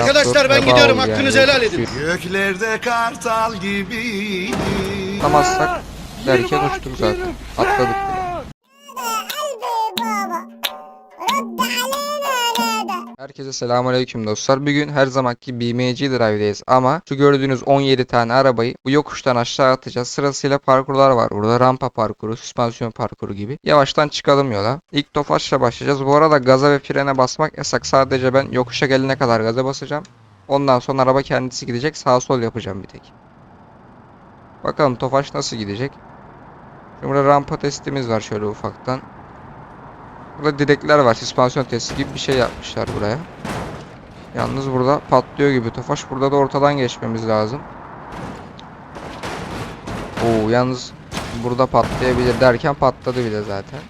Arkadaşlar ben gidiyorum hakkınızı helal edin. Göklerde kartal gibi. Atlamazsak derken uçtuk zaten. Atladık. Herkese selamünaleyküm dostlar. Bugün her zamanki BMC Drive'deyiz ama şu gördüğünüz 17 tane arabayı bu yokuştan aşağı atacağız. Sırasıyla parkurlar var burada. Rampa parkuru, süspansiyon parkuru gibi. Yavaştan çıkalım yola. İlk tofaşla başlayacağız. Bu arada gaza ve frene basmak yasak. Sadece ben yokuşa gelene kadar gaza basacağım. Ondan sonra araba kendisi gidecek. Sağ sol yapacağım bir tek. Bakalım Tofaş nasıl gidecek? Şimdi burada rampa testimiz var şöyle ufaktan. Burada direkler var. Süspansiyon testi gibi bir şey yapmışlar buraya. Yalnız burada patlıyor gibi Tofaş. Burada da ortadan geçmemiz lazım. Oo yalnız burada patlayabilir derken patladı bile zaten.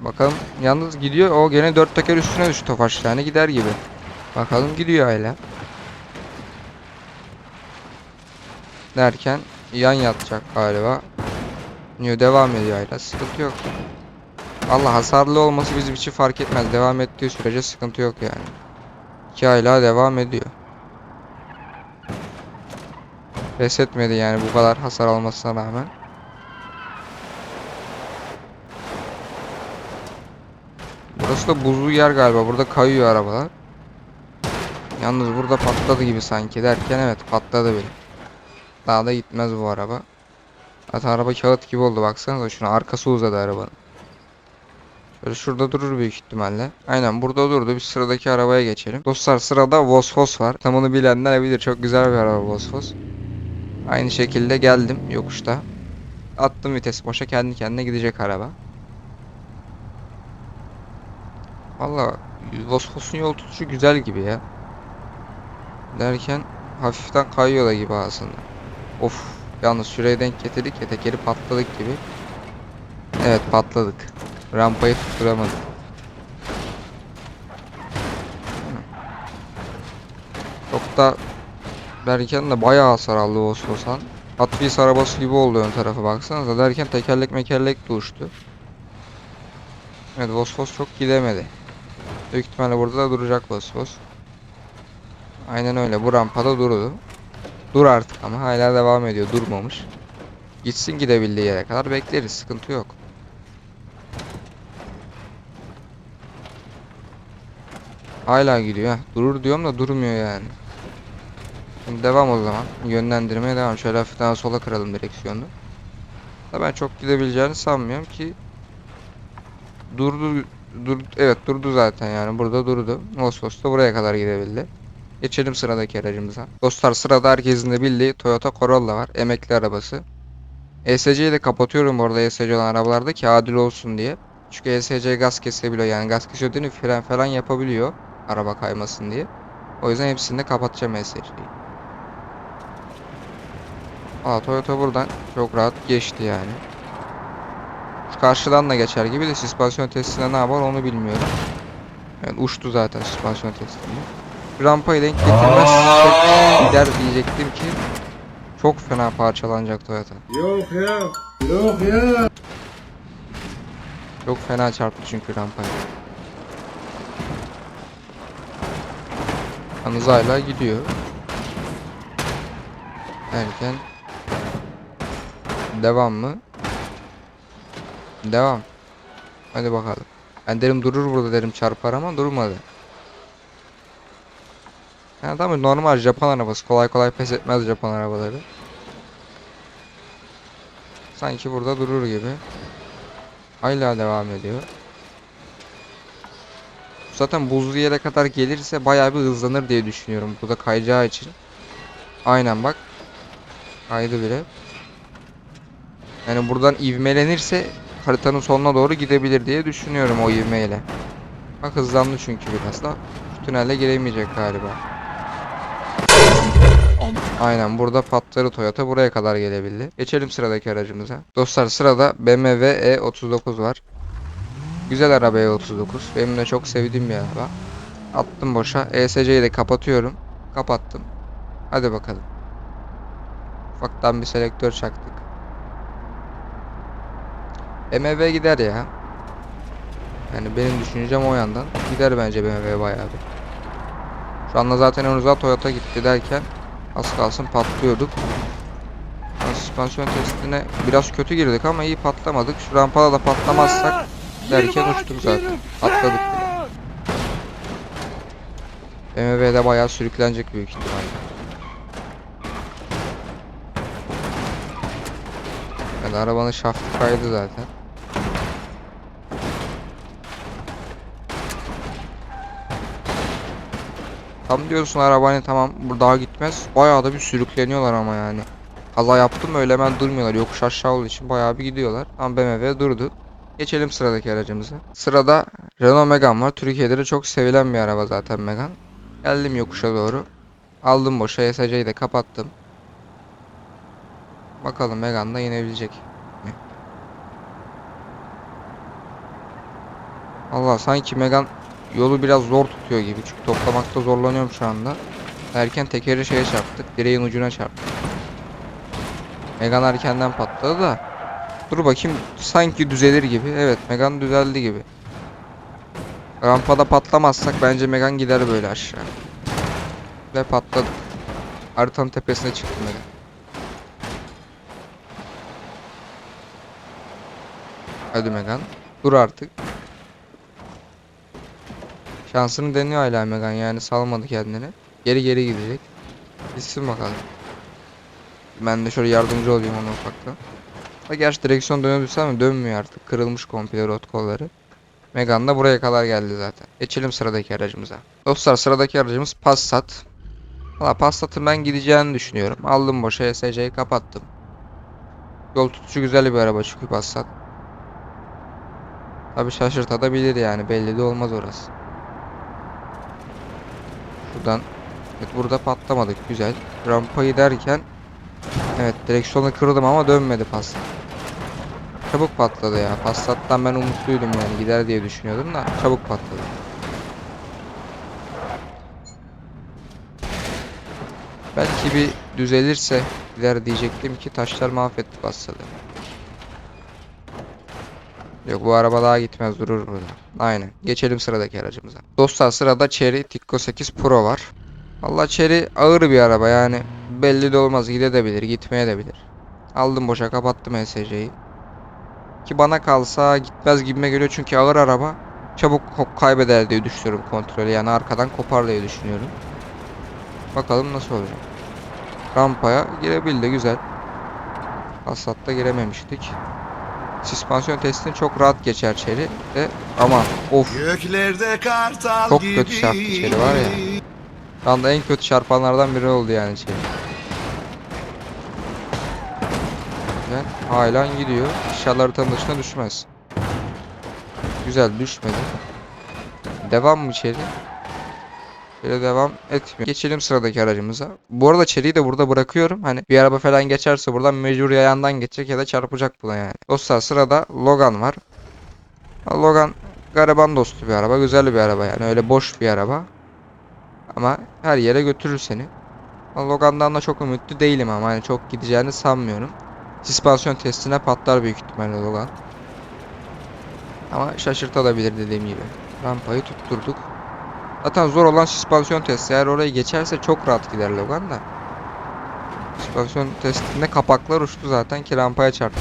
Bakalım yalnız gidiyor. O gene dört teker üstüne düştü Tofaş yani gider gibi. Bakalım gidiyor hala. Derken yan yatacak galiba. Devam ediyor hala sıkıntı yok. Allah hasarlı olması bizim için fark etmez. Devam ettiği sürece sıkıntı yok yani. Ki hala devam ediyor. Pes etmedi yani bu kadar hasar almasına rağmen. Burası da buzlu yer galiba. Burada kayıyor arabalar. Yalnız burada patladı gibi sanki derken evet patladı bile. Daha da gitmez bu araba. Zaten araba kağıt gibi oldu baksanıza şuna arkası uzadı arabanın. Şöyle şurada durur büyük ihtimalle. Aynen burada durdu. Bir sıradaki arabaya geçelim. Dostlar sırada Vosfos var. Tamını bilenler bilir. Çok güzel bir araba Vosfos. Aynı şekilde geldim yokuşta. Attım vites boşa kendi kendine gidecek araba. Valla Vosfos'un yol tutuşu güzel gibi ya. Derken hafiften kayıyor da gibi aslında. Of yalnız şuraya denk getirdik ya tekeri patladık gibi. Evet patladık. Rampayı tutturamadık. Çok da derken de bayağı hasar aldı Vosvos'an. Wheels arabası gibi oldu ön tarafı baksanıza derken tekerlek mekerlek de uçtu. Evet Vosvos çok gidemedi. Büyük ihtimalle burada da duracak Vosvos. Aynen öyle bu rampada durdu. Dur artık ama hala devam ediyor durmamış. Gitsin gidebildiği yere kadar bekleriz sıkıntı yok. Hala gidiyor. Durur diyorum da durmuyor yani. Şimdi devam o zaman. Yönlendirmeye devam. Şöyle hafiften sola kıralım direksiyonu. Da ben çok gidebileceğini sanmıyorum ki. Durdu. Dur, evet durdu zaten yani. Burada durdu. Vosvos da buraya kadar gidebildi. Geçelim sıradaki aracımıza. Dostlar sırada herkesin de bildiği Toyota Corolla var. Emekli arabası. ESC'yi de kapatıyorum bu arada ESC olan arabalarda ki adil olsun diye. Çünkü ESC gaz kesebiliyor yani gaz kesiyor değil mi? Fren falan yapabiliyor. Araba kaymasın diye. O yüzden hepsini de kapatacağım ESC'yi. Aa Toyota buradan çok rahat geçti yani. Şu karşıdan da geçer gibi de süspansiyon testinde ne yapar onu bilmiyorum. Yani uçtu zaten süspansiyon testinde. Rampayı denk getirmezsek gider diyecektim ki çok fena parçalanacak Toyota. Yok ya. Yok ya. Çok fena çarptı çünkü rampaya. Yalnız hala gidiyor. Erken. Devam mı? Devam. Hadi bakalım. Ben derim durur burada derim çarpar ama durmadı. Yani tamam normal Japon arabası. Kolay kolay pes etmez Japon arabaları. Sanki burada durur gibi. Hala devam ediyor. Zaten buzlu yere kadar gelirse bayağı bir hızlanır diye düşünüyorum. Burada kayacağı için. Aynen bak. Kaydı bile. Yani buradan ivmelenirse haritanın sonuna doğru gidebilir diye düşünüyorum o ivmeyle. Bak hızlandı çünkü biraz da. Tünelle giremeyecek galiba. Aynen burada patları Toyota buraya kadar gelebildi. Geçelim sıradaki aracımıza. Dostlar sırada BMW E39 var. Güzel araba E39. Benim de çok sevdiğim bir araba. Attım boşa. ESC'yi de kapatıyorum. Kapattım. Hadi bakalım. Ufaktan bir selektör çaktık. BMW gider ya. Yani benim düşüncem o yandan. Gider bence BMW bayağı bir. Şu anda zaten en uzağa Toyota gitti derken az kalsın patlıyorduk. Yani Süspansiyon testine biraz kötü girdik ama iyi patlamadık. Şu rampada da patlamazsak derken uçtuk zaten. Atladık bile. BMW'de bayağı sürüklenecek büyük ihtimalle. Yani arabanın şaftı kaydı zaten. Tam diyorsun arabanın tamam bu daha gitmez. Bayağı da bir sürükleniyorlar ama yani. Kaza yaptım öyle hemen durmuyorlar. Yokuş aşağı olduğu için bayağı bir gidiyorlar. Ama BMW durdu. Geçelim sıradaki aracımıza. Sırada Renault Megane var. Türkiye'de de çok sevilen bir araba zaten Megane. Geldim yokuşa doğru. Aldım boşa ESC'yi de kapattım. Bakalım Megane da inebilecek mi? Allah sanki Megane yolu biraz zor tutuyor gibi. Çünkü toplamakta zorlanıyorum şu anda. Erken tekeri şeye çarptık. Direğin ucuna çarptık. Megane erkenden patladı da. Dur bakayım sanki düzelir gibi. Evet Megane düzeldi gibi. Rampada patlamazsak bence Megane gider böyle aşağı. Ve patladı. Haritanın tepesine çıktı Megane. Hadi Megane. Dur artık. Şansını deniyor hala Megane yani salmadı kendini. Geri geri gidecek. Gitsin bakalım. Ben de şöyle yardımcı olayım ona ufaktan. Ha gerçi direksiyon dönebilsem mi dönmüyor artık. Kırılmış komple rot kolları. Megane da buraya kadar geldi zaten. Geçelim sıradaki aracımıza. Dostlar sıradaki aracımız Passat. Valla Passat'ın ben gideceğini düşünüyorum. Aldım boşa ESC'yi kapattım. Yol tutuşu güzel bir araba çünkü Passat. Tabi şaşırtabilir yani belli de olmaz orası. Şuradan Evet burada patlamadık güzel. Rampayı derken Evet direksiyonu kırdım ama dönmedi Passat. Çabuk patladı ya. Passat'tan ben umutluydum yani gider diye düşünüyordum da çabuk patladı. Belki bir düzelirse gider diyecektim ki taşlar mahvetti Passat'ı. Yok bu araba daha gitmez durur burada. Aynen. Geçelim sıradaki aracımıza. Dostlar sırada Chery Tikko 8 Pro var. Valla Chery ağır bir araba yani belli de olmaz gidebilir gitmeye de bilir. Aldım boşa kapattım ESC'yi. Ki bana kalsa gitmez gibime geliyor çünkü ağır araba çabuk kaybeder diye düşünüyorum kontrolü yani arkadan kopar diye düşünüyorum. Bakalım nasıl olacak. Rampaya girebildi güzel. Passat'ta girememiştik. Süspansiyon testini çok rahat geçer Chery de ama of Göklerde kartal Çok gibi kötü çarptı içeri var ya. Şu anda en kötü çarpanlardan biri oldu yani şey. Güzel. Hala gidiyor. İnşallah haritanın dışına düşmez. Güzel düşmedi. Devam mı içeri? Böyle devam etmiyor. Geçelim sıradaki aracımıza. Bu arada Chery'yi de burada bırakıyorum. Hani bir araba falan geçerse buradan mecbur ya yandan geçecek ya da çarpacak buna yani. Dostlar sırada Logan var. Logan gariban dostu bir araba. Güzel bir araba yani. Öyle boş bir araba. Ama her yere götürür seni. Logan'dan da çok ümitli değilim ama hani çok gideceğini sanmıyorum. Süspansiyon testine patlar büyük ihtimalle Logan. Ama şaşırtabilir dediğim gibi. Rampayı tutturduk. Zaten zor olan süspansiyon testi. Eğer orayı geçerse çok rahat gider Logan da. Süspansiyon testinde kapaklar uçtu zaten ki rampaya çarptı.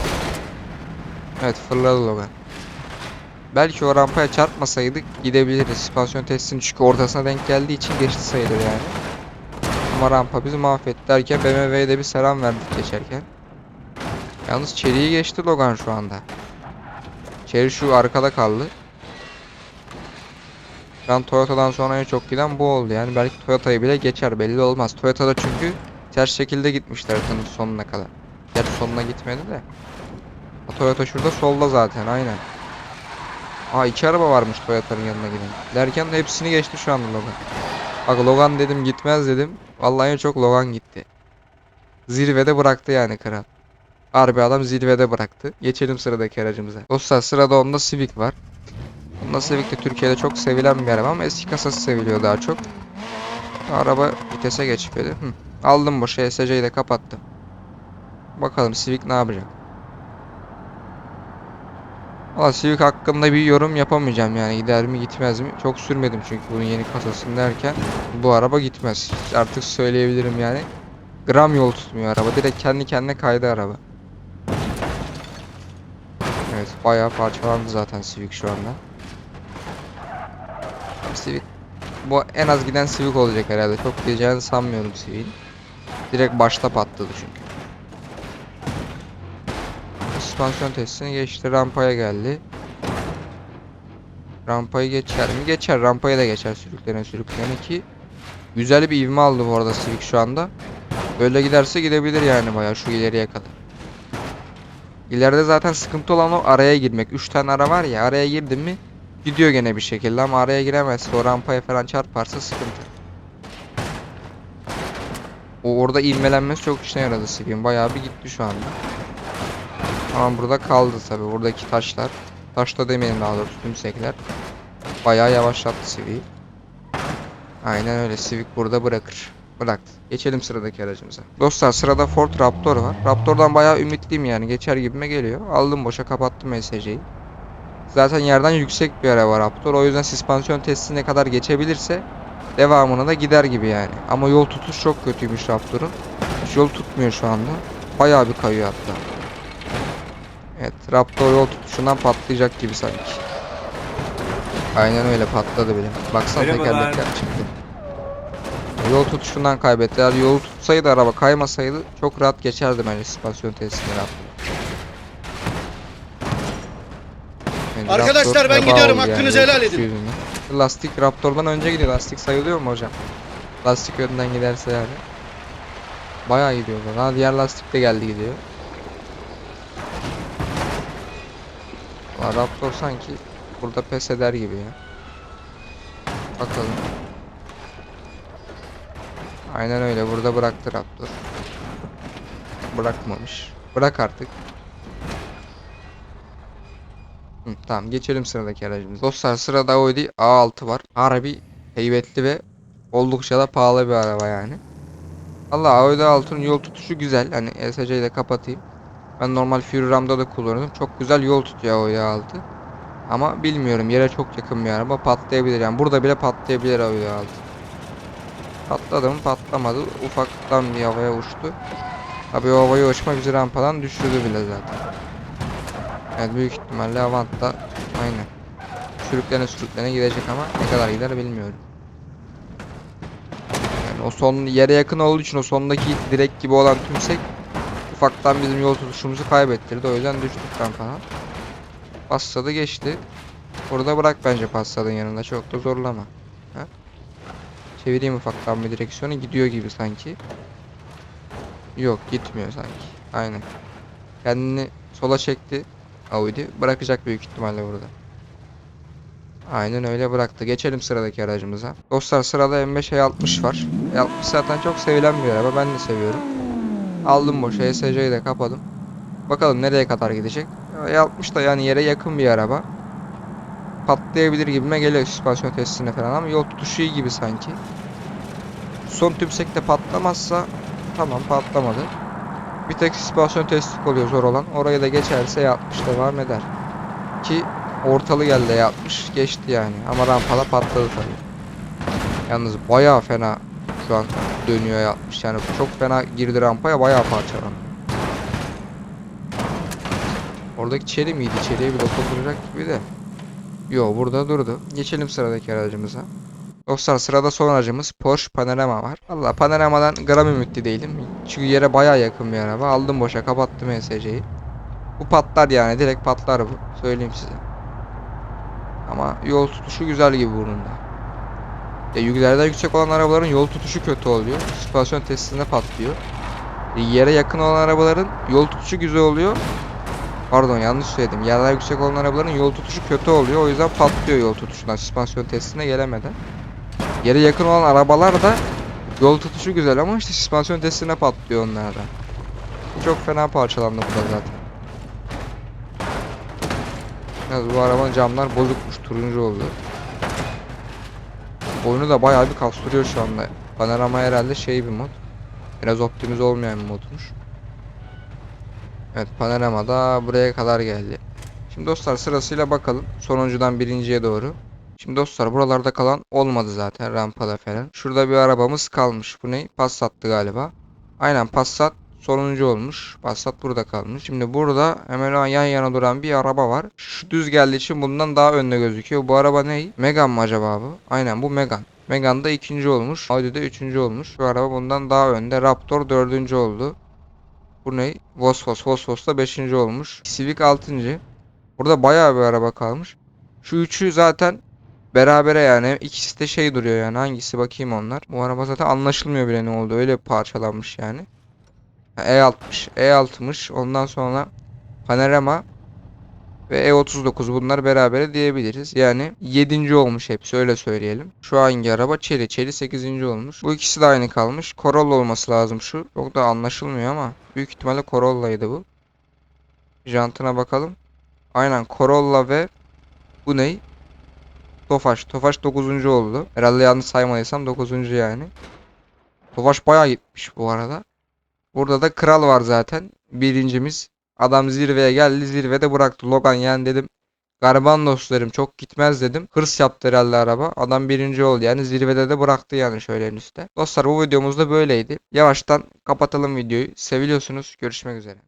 Evet fırladı Logan. Belki o rampaya çarpmasaydık gidebiliriz. Süspansiyon testinin çünkü ortasına denk geldiği için geçti sayılır yani. Ama rampa bizi mahvetti derken BMW'ye de bir selam verdik geçerken. Yalnız Chery'yi geçti Logan şu anda. Chery şu arkada kaldı. Ben Toyota'dan sonra en çok giden bu oldu yani. Belki Toyota'yı bile geçer belli olmaz. Toyota'da çünkü ters şekilde gitmişler haritanın sonuna kadar. Gerçi sonuna gitmedi de. Toyota şurada solda zaten aynen. Aa iki araba varmış Toyota'nın yanına giden. Derken de hepsini geçti şu anda Logan. Bak Logan dedim gitmez dedim. Vallahi çok Logan gitti. Zirvede bıraktı yani kral. Harbi adam zirvede bıraktı. Geçelim sıradaki aracımıza. Dostlar sırada onda Civic var. Honda Civic de Türkiye'de çok sevilen bir araba ama eski kasası seviliyor daha çok. Araba vitese geçmedi. Hı. Aldım boşa ESC'yi de kapattım. Bakalım Civic ne yapacak. Valla Civic hakkında bir yorum yapamayacağım yani gider mi gitmez mi? Çok sürmedim çünkü bunun yeni kasasını derken bu araba gitmez. Artık söyleyebilirim yani. Gram yol tutmuyor araba. Direkt kendi kendine kaydı araba. Evet bayağı parçalandı zaten Civic şu anda. Civic bu en az giden Civic olacak herhalde. Çok gideceğini sanmıyorum Civic'in. Direkt başta patladı çünkü. Süspansiyon testini geçti. Rampaya geldi. Rampayı geçer mi? Geçer. Rampaya da geçer sürüklene sürüklene ki güzel bir ivme aldı bu arada Civic şu anda. Böyle giderse gidebilir yani bayağı şu ileriye kadar. İleride zaten sıkıntı olan o araya girmek. 3 tane ara var ya araya girdin mi gidiyor gene bir şekilde ama araya giremezse o rampaya falan çarparsa sıkıntı. O orada ivmelenmesi çok işine yaradı Civic'in. Bayağı bir gitti şu anda. Ama burada kaldı tabi. Buradaki taşlar. Taşta demeyelim daha doğrusu tümsekler. Bayağı yavaşlattı Civic'i. Aynen öyle. Civic burada bırakır. Bıraktı. Geçelim sıradaki aracımıza. Dostlar sırada Ford Raptor var. Raptor'dan bayağı ümitliyim yani. Geçer gibime geliyor. Aldım boşa kapattım SC'yi. Zaten yerden yüksek bir araba Raptor. O yüzden süspansiyon testine kadar geçebilirse devamına da gider gibi yani. Ama yol tutuş çok kötüymüş Raptor'un. Yol tutmuyor şu anda. Bayağı bir kayıyor hatta. Evet, Raptor yol tutuşundan patlayacak gibi sanki. Aynen öyle patladı bile. Baksana tekerlekler çıktı. Yol tutuşundan kaybetti. Eğer yol tutsaydı araba kaymasaydı çok rahat geçerdi bence süspansiyon testini. Yani Arkadaşlar, ben gidiyorum, hakkınızı yol helal edin. Lastik Raptor'dan önce gidiyor. Lastik sayılıyor mu hocam? Lastik önden giderse yani. Bayağı gidiyor. Daha diğer lastik de geldi gidiyor. Raptor sanki burada pes eder gibi ya. Bakalım. Aynen öyle. Burada bıraktı Raptor. Bırakmamış. Bırak artık. Hı, tamam geçelim sıradaki aracımıza. Dostlar sırada Audi A6 var. Harbi heybetli ve oldukça da pahalı bir araba yani. Allah Audi A6'nın yol tutuşu güzel. Hani ESC'yi de kapatayım. Ben normal Fury Ram'da da kullanıyordum. Çok güzel yol tutuyor Audi A6. Ama bilmiyorum yere çok yakın bir araba patlayabilir yani. Burada bile patlayabilir Audi A6. Patladı mı patlamadı. Ufaktan bir havaya uçtu. Tabii o havaya uçma bizi rampadan düşürdü bile zaten. Evet büyük ihtimalle Avant da aynen. Sürüklene sürüklene gidecek ama ne kadar gider bilmiyorum. Yani o son yere yakın olduğu için o sondaki direk gibi olan tümsek ufaktan bizim yol tutuşumuzu kaybettirdi. O yüzden düştük rampadan. Passadı geçti. Burada bırak bence Passad'ın yanında çok da zorlama. Çevireyim ufaktan bir direksiyonu gidiyor gibi sanki. Yok gitmiyor sanki. Aynen. Kendini sola çekti. Audi bırakacak büyük ihtimalle burada. Aynen öyle bıraktı. Geçelim sıradaki aracımıza. Dostlar sırada M5 E60 var. E60 zaten çok sevilen bir araba. Ben de seviyorum. Aldım boşa. ESC'yi de kapadım. Bakalım nereye kadar gidecek. E60 da yani yere yakın bir araba. Patlayabilir gibime geliyor süspansiyon testine falan ama yol tutuşu iyi gibi sanki. Son tümsek de patlamazsa tamam patlamadı. Bir tek süspansiyon testi oluyor zor olan. Orayı da geçerse yapmış devam eder. Ki ortalı geldi yapmış geçti yani. Ama rampada patladı tabii. Yalnız bayağı fena şu an dönüyor yapmış. Yani çok fena girdi rampaya bayağı parçalandı. Oradaki çeli miydi? Çeliğe bir dokunacak gibi de. Yo burada durdu. Geçelim sıradaki aracımıza. Dostlar sırada son aracımız Porsche Panamera var. Valla Panamera'dan gram ümitli değilim. Çünkü yere baya yakın bir araba. Aldım boşa kapattım ESC'yi. Bu patlar yani direkt patlar bu. Söyleyeyim size. Ama yol tutuşu güzel gibi bunun da. Ya yüklerden yüksek olan arabaların yol tutuşu kötü oluyor. Süspansiyon testinde patlıyor. E, yere yakın olan arabaların yol tutuşu güzel oluyor. Pardon yanlış söyledim. Yerler yüksek olan arabaların yol tutuşu kötü oluyor. O yüzden patlıyor yol tutuşundan süspansiyon testine gelemeden. Yere yakın olan arabalar da yol tutuşu güzel ama işte süspansiyon testine patlıyor onlar da. Çok fena parçalandı burada zaten. Yalnız bu arabanın camlar bozukmuş. Turuncu oluyor. Oyunu da bayağı bir kastırıyor şu anda. Panorama herhalde şey bir mod. Biraz optimize olmayan bir modmuş. Evet panorama da buraya kadar geldi. Şimdi dostlar sırasıyla bakalım. Sonuncudan birinciye doğru. Şimdi dostlar buralarda kalan olmadı zaten rampada falan. Şurada bir arabamız kalmış. Bu ne? Passat'tı galiba. Aynen Passat sonuncu olmuş. Passat burada kalmış. Şimdi burada hemen yan yana duran bir araba var. Şu düz geldiği için bundan daha önde gözüküyor. Bu araba ne? Megan mı acaba bu? Aynen bu Megan. Megan da ikinci olmuş. Audi de üçüncü olmuş. Şu araba bundan daha önde. Raptor dördüncü oldu. Bu ne? Vosvos. Vosvos da beşinci olmuş. Civic altıncı. Burada bayağı bir araba kalmış. Şu üçü zaten berabere yani. İkisi de şey duruyor yani. Hangisi bakayım onlar. Bu araba zaten anlaşılmıyor bile ne oldu. Öyle parçalanmış yani. Ha, E60. E60. Ondan sonra Panorama ve E39 bunlar berabere diyebiliriz. Yani 7. olmuş hepsi öyle söyleyelim. Şu hangi araba? Chery. Chery 8. olmuş. Bu ikisi de aynı kalmış. Corolla olması lazım şu. Çok da anlaşılmıyor ama büyük ihtimalle Corolla'ydı bu. Jantına bakalım. Aynen Corolla ve bu ney? Tofaş. Tofaş 9. oldu. Herhalde yanlış saymadıysam 9. yani. Tofaş bayağı gitmiş bu arada. Burada da Kral var zaten. Birincimiz. Adam zirveye geldi. Zirvede bıraktı. Logan yani dedim. Gariban dostlarım çok gitmez dedim. Hırs yaptı herhalde araba. Adam birinci oldu. Yani zirvede de bıraktı yani şöyle en üstte. Dostlar bu videomuz da böyleydi. Yavaştan kapatalım videoyu. Seviliyorsunuz. Görüşmek üzere.